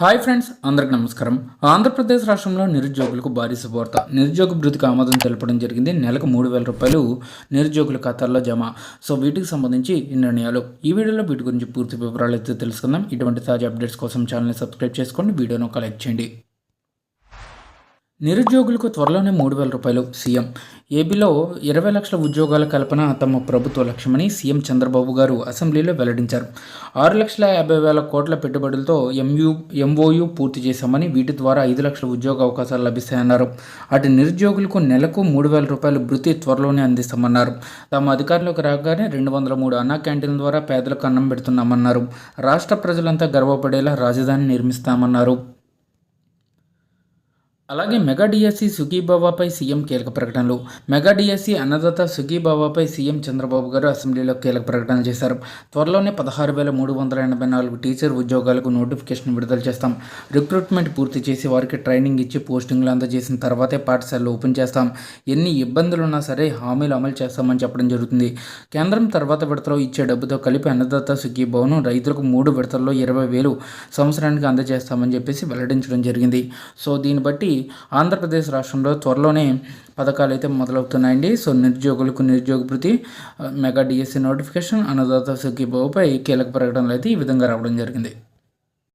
Hi friends అందరికి నమస్కారం. ఆంధ్రప్రదేశ్ రాష్ట్రంలో నిరుద్యోగులకు భారీ శుభవార్త. నిరుద్యోగ భృతికి ఆమోదం తెలపడం జరిగింది. నెలకు మూడు వేల రూపాయలు నిరుద్యోగుల ఖాతాల్లో జమ. సో వీటికి సంబంధించి ఈ నిర్ణయాలు. ఈ వీడియోలో వీటి గురించి పూర్తి వివరాలు అయితే తెలుసుకుందాం. ఇటువంటి తాజా అప్డేట్స్ కోసం ఛానల్ని సబ్స్క్రైబ్ చేసుకోండి. వీడియోను ఒక లైక్ చేయండి. నిరుద్యోగులకు త్వరలోనే మూడు వేల రూపాయలు సీఎం. ఏపీలో ఇరవై లక్షల ఉద్యోగాల కల్పన తమ ప్రభుత్వ లక్ష్యమని సీఎం చంద్రబాబు గారు అసెంబ్లీలో వెల్లడించారు. ఆరు లక్షల యాభై వేల కోట్ల పెట్టుబడులతో ఎంయూ ఎంఓయు పూర్తి చేశామని వీటి ద్వారా ఐదు లక్షల ఉద్యోగ అవకాశాలు లభిస్తాయన్నారు. అటు నిరుద్యోగులకు నెలకు మూడు వేల రూపాయలు భృతి త్వరలోనే అందిస్తామన్నారు. తమ అధికారంలోకి రాగానే రెండు వందల మూడు అన్నా క్యాంటీన్ల ద్వారా పేదలకు అన్నం పెడుతున్నామన్నారు. రాష్ట్ర ప్రజలంతా గర్వపడేలా రాజధాని నిర్మిస్తామన్నారు. అలాగే మెగా డిఎస్సి సుగీబాబాపై సీఎం కీలక ప్రకటనలు. మెగా డిఎస్సి అన్నదాత సుగీబాబాపై సీఎం చంద్రబాబు గారు అసెంబ్లీలో కీలక ప్రకటన చేశారు. త్వరలోనే పదహారు వేల మూడు వందల ఎనభై నాలుగు టీచర్ ఉద్యోగాలకు నోటిఫికేషన్ విడుదల చేస్తాం. రిక్రూట్మెంట్ పూర్తి చేసి వారికి ట్రైనింగ్ ఇచ్చి పోస్టింగ్లు అందజేసిన తర్వాతే పాఠశాలలు ఓపెన్ చేస్తాం. ఎన్ని ఇబ్బందులున్నా సరే హామీలు అమలు చేస్తామని చెప్పడం జరుగుతుంది. కేంద్రం తర్వాత విడతలో ఇచ్చే డబ్బుతో కలిపి అన్నదాత సుగీబాబును రైతులకు మూడు విడతల్లో ఇరవై వేలు సంవత్సరానికి అందజేస్తామని చెప్పేసి వెల్లడించడం జరిగింది. సో దీన్ని బట్టి ఆంధ్రప్రదేశ్ రాష్ట్రంలో త్వరలోనే పథకాలు అయితే మొదలవుతున్నాయండి. సో నిరుద్యోగులకు నిరుద్యోగ భృతి మెగా డిఎస్సి నోటిఫికేషన్ అన్నదాత సుఖీబాబుపై కీలక ప్రకటనలు అయితే ఈ విధంగా రావడం జరిగింది.